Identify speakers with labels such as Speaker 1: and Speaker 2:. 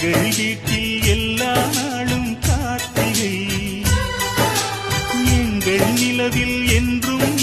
Speaker 1: எங்கள் எல்லா நாளும் கார்த்திகை எங்கள் என்றும்